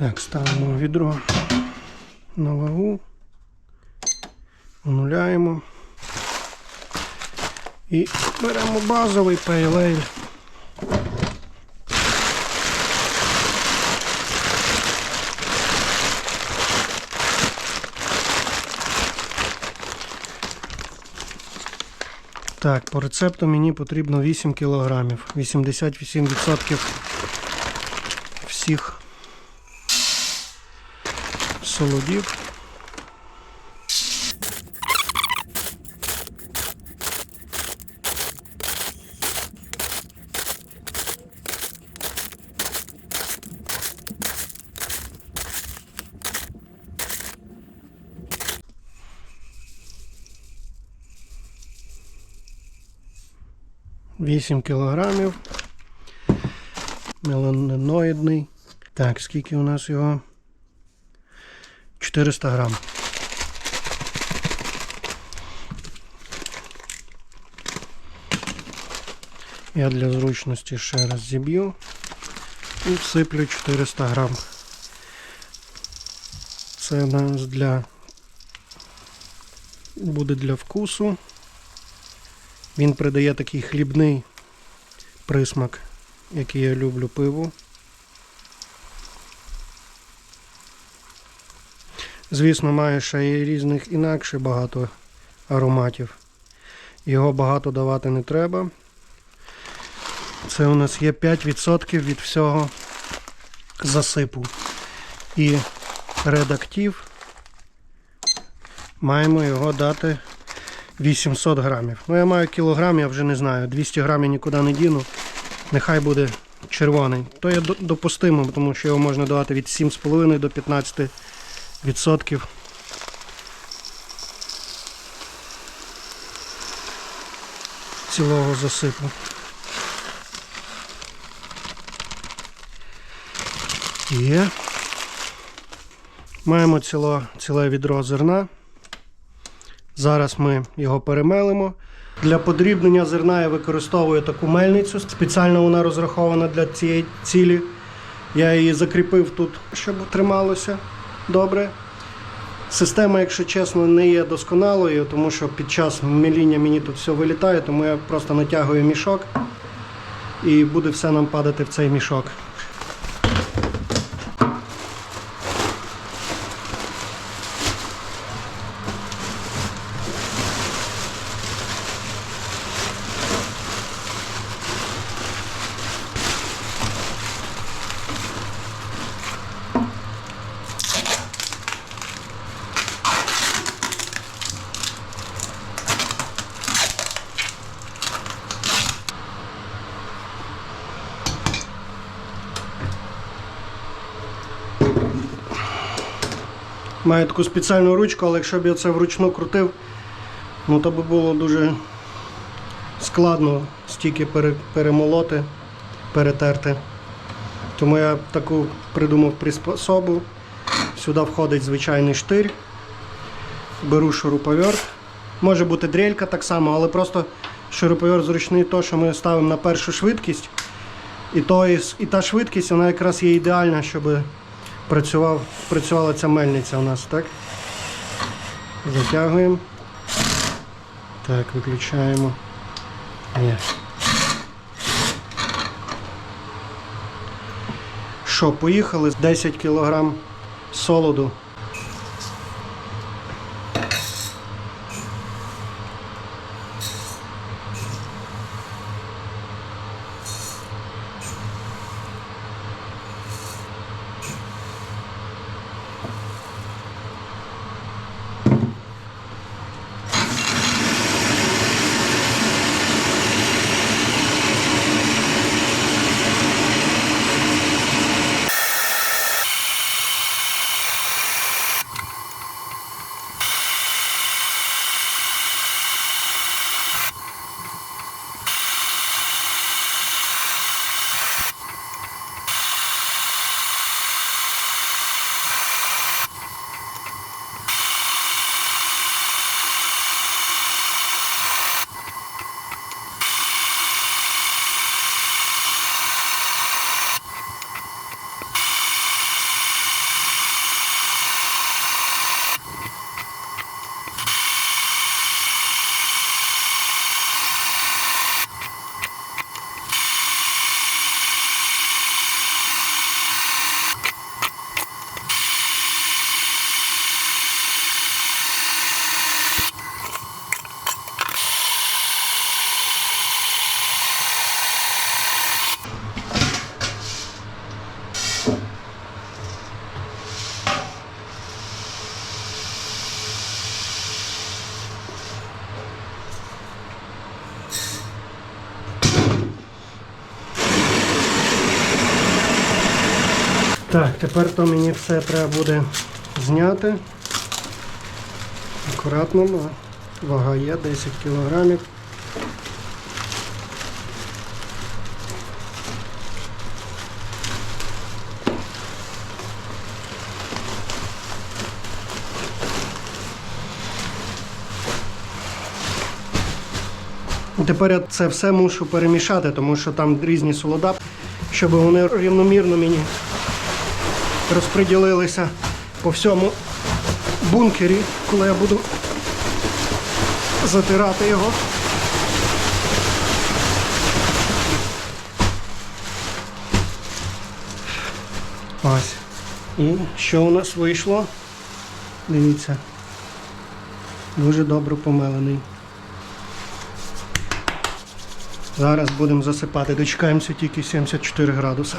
Так, ставимо відро на вагу, онуляємо. І беремо базовий пейлейль. Так, по рецепту мені потрібно 8 кілограмів. 88% всіх солодів. Вісім кілограмів. Меланоїдний. Так, скільки у нас його? 400 грам. Я для зручності ще раз зіб'ю і всиплю 400 грам. Це нас для буде для вкусу. Він придає такий хлібний присмак, який я люблю пиву. Звісно, має ще і різних інакше багато ароматів. Його багато давати не треба. Це у нас є 5% від всього засипу. І редактив маємо його дати 800 грамів. Ну, я маю кілограм, я вже не знаю. 200 грамів нікуди не діну. Нехай буде червоний. То до- допустимо, тому що його можна давати від 7,5 до 15 відсотків. Цілого засипу. Є. Маємо ціло, ціле відро зерна. Зараз ми його перемелимо. Для подрібнення зерна я використовую таку мельницю. Спеціально вона розрахована для цієї цілі. Я її закріпив тут, щоб трималося добре. Система, якщо чесно, не є досконалою, тому що під час міління мені тут все вилітає, тому я просто натягую мішок і буде все нам падати в цей мішок. Маю таку спеціальну ручку, але якщо б я це вручну крутив, ну то би було дуже складно стільки перемолоти, перетерти. Тому я таку придумав приспособу. Сюди входить звичайний штир. Беру шуруповерт. Може бути дрелька так само, але просто шуруповерт зручний, то, що ми ставимо на першу швидкість. І, то, і та швидкість вона якраз є ідеальна, щоб працював, працювала ця мельниця у нас, так? Затягуємо. Так, виключаємо. Є. Що, поїхали? 10 кг солоду. Так, тепер то мені все треба буде зняти. Акуратно, вага є 10 кілограмів. Тепер я це все мушу перемішати, тому що там різні солода, щоб вони рівномірно мені розподілилися по всьому бункері, коли я буду затирати його. Ось. І що у нас вийшло? Дивіться. Дуже добре помелений. Зараз будемо засипати. Дочекаємося тільки 74 градуса.